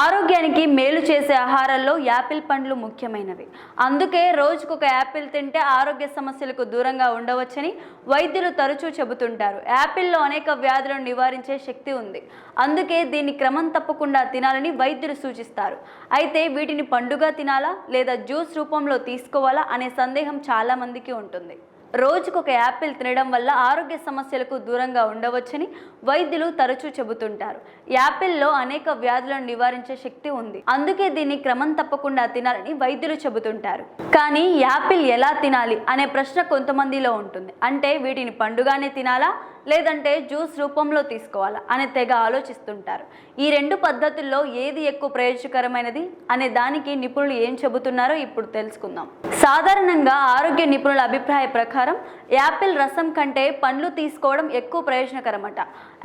ఆరోగ్యానికి మేలు చేసే ఆహారాల్లో యాపిల్ పండ్లు ముఖ్యమైనవి. అందుకే రోజుకొక యాపిల్ తింటే ఆరోగ్య సమస్యలకు దూరంగా ఉండవచ్చని వైద్యులు తరచూ చెబుతుంటారు. యాపిల్లో అనేక వ్యాధులను నివారించే శక్తి ఉంది. అందుకే దీన్ని క్రమం తప్పకుండా తినాలని వైద్యులు సూచిస్తారు. అయితే వీటిని పండుగ తినాలా లేదా జ్యూస్ రూపంలో తీసుకోవాలా అనే సందేహం చాలామందికి ఉంటుంది. రోజుకొక యాపిల్ తినడం వల్ల ఆరోగ్య సమస్యలకు దూరంగా ఉండవచ్చని వైద్యులు తరచూ చెబుతుంటారు. యాపిల్లో అనేక వ్యాధులను నివారించే శక్తి ఉంది. అందుకే దీన్ని క్రమం తప్పకుండా తినాలని వైద్యులు చెబుతుంటారు. కానీ యాపిల్ ఎలా తినాలి అనే ప్రశ్న కొంతమందిలో ఉంటుంది. అంటే వీటిని పండుగానే తినాలా? లేదంటే జ్యూస్ రూపంలో తీసుకోవాలా అనే తెగ ఆలోచిస్తుంటారు. ఈ రెండు పద్ధతుల్లో ఏది ఎక్కువ ప్రయోజనకరమైనది? అనే దానికి నిపుణులు ఏం చెబుతున్నారో ఇప్పుడు తెలుసుకుందాం. సాధారణంగా ఆరోగ్య నిపుణుల అభిప్రాయ ప్రకారం యాపిల్ రసం కంటే పండ్లు తీసుకోవడం ఎక్కువ ప్రయోజనకరమట.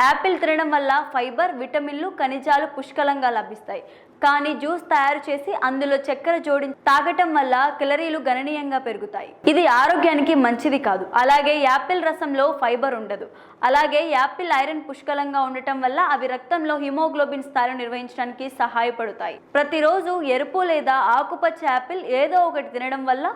యాపిల్ తినడం వల్ల ఫైబర్ విటమిన్లు ఖనిజాలు పుష్కలంగా లభిస్తాయి. కానీ జ్యూస్ తయారు చేసి అందులో చక్కెర జోడించి తాగటం వల్ల కెలరీలు గణనీయంగా పెరుగుతాయి. ఇది ఆరోగ్యానికి మంచిది కాదు. అలాగే యాపిల్ రసంలో ఫైబర్ ఉండదు. అలాగే యాపిల్ ఐరన్ పుష్కలంగా ఉండటం వల్ల అవి రక్తంలో హిమోగ్లోబిన్ స్థాయిలు నిర్వహించడానికి సహాయపడతాయి. ప్రతిరోజు ఎరుపు లేదా ఆకుపచ్చ యాపిల్ ఏదో ఒకటి తినడం వల్ల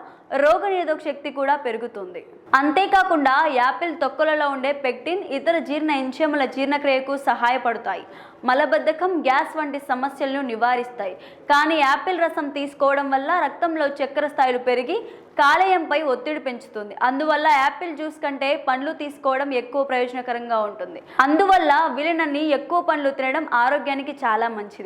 రోగనిరోధక శక్తి కూడా పెరుగుతుంది. అంతేకాకుండా యాపిల్ తొక్కలలో ఉండే పెక్టిన్ ఇతర జీర్ణ ఎంచెముల జీర్ణక్రియకు సహాయపడతాయి. మలబద్ధకం గ్యాస్ వంటి సమస్యలను నివారిస్తాయి. కానీ యాపిల్ రసం తీసుకోవడం వల్ల రక్తంలో చక్కెర స్థాయిలు పెరిగి కాలేయంపై ఒత్తిడి పెంచుతుంది. అందువల్ల యాపిల్ జ్యూస్ కంటే పండ్లు తీసుకోవడం ఎక్కువ ప్రయోజనకరంగా ఉంటుంది. అందువల్ల విలినన్ని ఎక్కువ పండ్లు తినడం ఆరోగ్యానికి చాలా మంచిది.